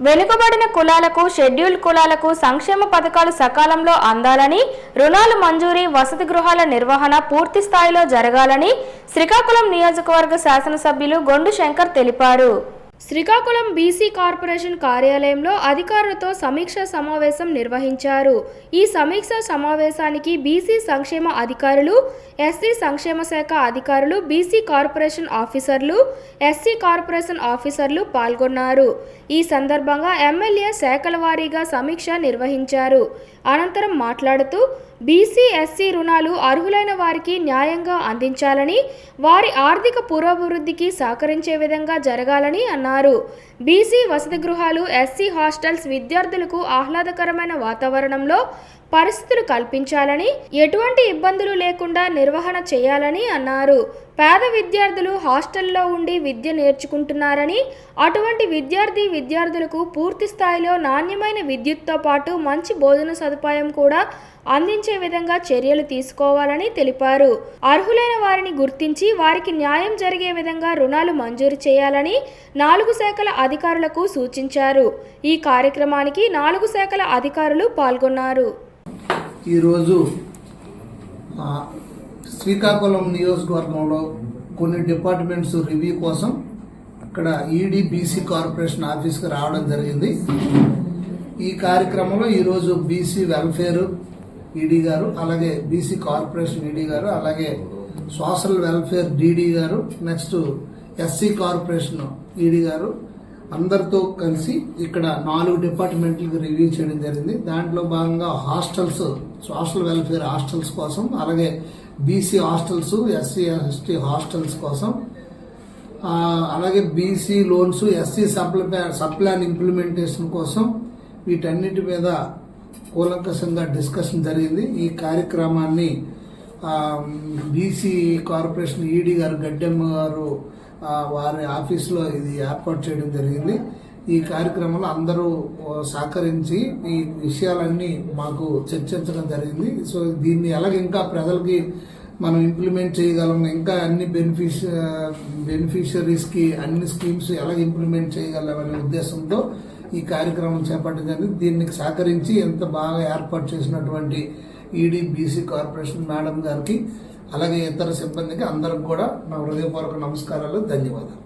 వెనుకబడిన కులాలకు షెడ్యూల్డ్ కులాలకు సంక్షేమ పథకాలు సకాలంలో అందాలని రుణాలు మంజూరీ వసతి గృహాల నిర్వహణ పూర్తి స్థాయిలో జరగాలని శ్రీకాకుళం నియోజకవర్గ శాసనసభ్యులు గొండు శంకర్ తెలిపారు. శ్రీకాకుళం బీసీ కార్పొరేషన్ కార్యాలయంలో అధికారులతో సమీక్ష సమావేశం నిర్వహించారు. ఈ సమీక్ష సమావేశానికి బీసీ సంక్షేమ అధికారులు ఎస్సీ సంక్షేమ శాఖ అధికారులు BC corporation officers SC corporation officers పాల్గొన్నారు. ఈ సందర్భంగా ఎమ్మెల్యే శాఖల వారీగా సమీక్ష నిర్వహించారు. అనంతరం మాట్లాడుతూ బీసీ ఎస్సీ రుణాలు అర్హులైన వారికి న్యాయంగా అందించాలని వారి ఆర్థిక పురోభివృద్ధికి సహకరించే విధంగా జరగాలని అన్నారు. బీసీ వసతి గృహాలు ఎస్సీ హాస్టల్స్ విద్యార్థులకు ఆహ్లాదకరమైన వాతావరణంలో పరిస్థితులు కల్పించాలని ఎటువంటి ఇబ్బందులు లేకుండా నిర్వహణ చేయాలని అన్నారు. పేద విద్యార్థులు హాస్టల్లో ఉండి విద్య నేర్చుకుంటున్నారని అటువంటి విద్యార్థి విద్యార్థులకు పూర్తి స్థాయిలో నాణ్యమైన విద్యుత్తో పాటు మంచి భోజన సదుపాయం కూడా అందించే విధంగా చర్యలు తీసుకోవాలని తెలిపారు. అర్హులైన వారిని గుర్తించి వారికి న్యాయం జరిగే విధంగా రుణాలు మంజూరు చేయాలని నాలుగు శాఖల అధికారులకు సూచించారు. ఈ కార్యక్రమానికి నాలుగు శాఖల అధికారులు పాల్గొన్నారు. ఈరోజు శ్రీకాకుళం నియోజకవర్గంలో కొన్ని డిపార్ట్మెంట్స్ రివ్యూ కోసం ఇక్కడ ఈడీ బీసీ కార్పొరేషన్ ఆఫీస్కి రావడం జరిగింది. ఈ కార్యక్రమంలో ఈరోజు బీసీ వెల్ఫేర్ ఈడీ గారు అలాగే బీసీ కార్పొరేషన్ ఈడీ గారు అలాగే సోషల్ వెల్ఫేర్ డీడీ గారు నెక్స్ట్ ఎస్సీ కార్పొరేషన్ ఈడీ గారు అందరితో కలిసి ఇక్కడ నాలుగు డిపార్ట్మెంట్లకు రివ్యూ చేయడం జరిగింది. దాంట్లో భాగంగా హాస్టల్స్ సోషల్ వెల్ఫేర్ హాస్టల్స్ కోసం అలాగే BC hostels SC ST hostels కోసం అలాగే BC loans SC supply subplan implementation కోసం వీటన్నిటి మీద కూలంకషంగా డిస్కషన్ జరిగింది. ఈ కార్యక్రమాన్ని బీసీ కార్పొరేషన్ ఈడీ గారు గడ్డెమ్మ గారు వారి ఆఫీస్లో ఇది ఏర్పాటు చేయడం జరిగింది. ఈ కార్యక్రమంలో అందరూ సహకరించి ఈ విషయాలన్నీ మాకు చర్చించడం జరిగింది. సో దీన్ని ఎలాగ ఇంకా ప్రజలకి మనం ఇంప్లిమెంట్ చేయగలం ఇంకా అన్ని బెనిఫిష బెనిఫిషరీస్కి అన్ని స్కీమ్స్ ఎలా ఇంప్లిమెంట్ చేయగలం అనే ఉద్దేశంతో ఈ కార్యక్రమం చేపట్టడం జరిగింది. దీనికి సహకరించి ఎంత బాగా ఏర్పాటు చేసినటువంటి ఈడీ బీసీ కార్పొరేషన్ మేడం గారికి అలాగే ఇతర సిబ్బందికి అందరికి కూడా నా హృదయపూర్వక నమస్కారాలు ధన్యవాదాలు.